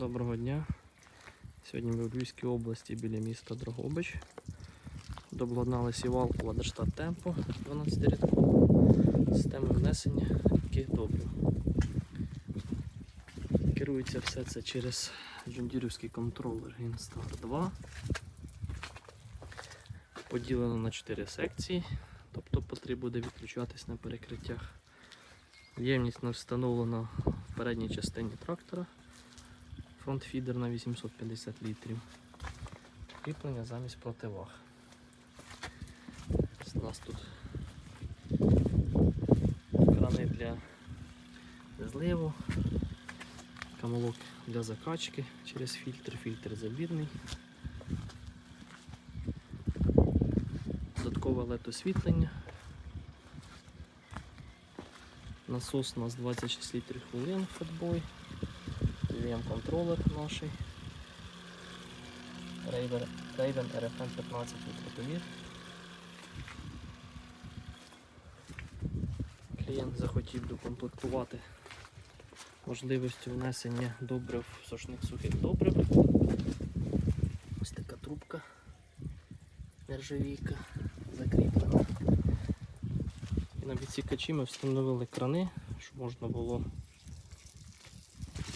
Доброго дня. Сьогодні ми в Львівській області біля міста Дрогобич. Дообладнали сівалку Ладерштат Темпо 12 рядку системою внесення рідких добрив. Керується все це через джундірівський контролер Instar 2. Поділено на 4 секції, тобто потрібно буде відключатись на перекриттях. Ємність нас встановлена в передній частині трактора. Фронтфідер на 850 літрів. Кріплення замість противаг. У нас тут крани для зливу, камолок для закачки через фільтр, фільтр забірний. Додаткове LED освітлення. Насос у нас 26 літрів хвилин фатбой. VM контролер наш. Raven, Raven RFM 15 ультратовір. Клієнт захотів докомплектувати можливістю внесення добрив, сошних сухих добрив. Ось така трубка нержавійка закріплена. І на відсікачі ми встановили крани, щоб можна було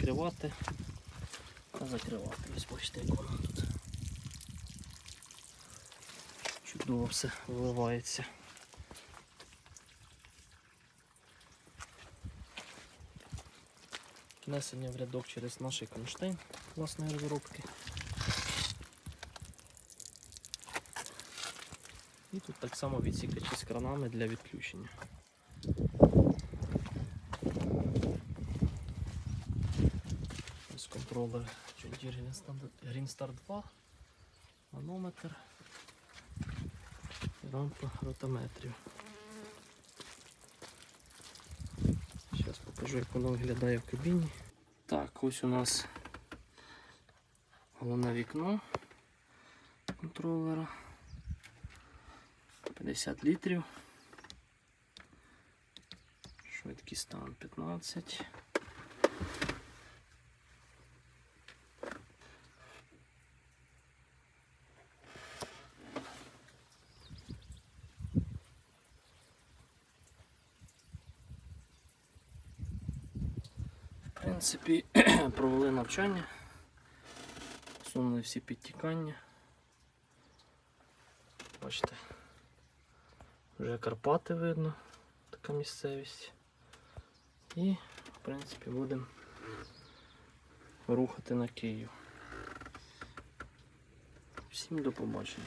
відкривати та закривати. Ось бачите, як воно тут. Чудово все виливається. Внесення в рядок через наш кронштейн власної розробки. І тут так само відсікачі з кранами для відключення. Ось контролер John Deere Star 2, манометр і рампа ротометрів. Зараз покажу, як воно виглядає в кабіні. Так, ось у нас головне вікно контролера. 50 літрів. Швидкий стан 15. Принципі, провели навчання, сунули всі підтікання. Бачите, вже Карпати видно, така місцевість. І, в принципі, будемо рухати на Київ. Всім до побачення.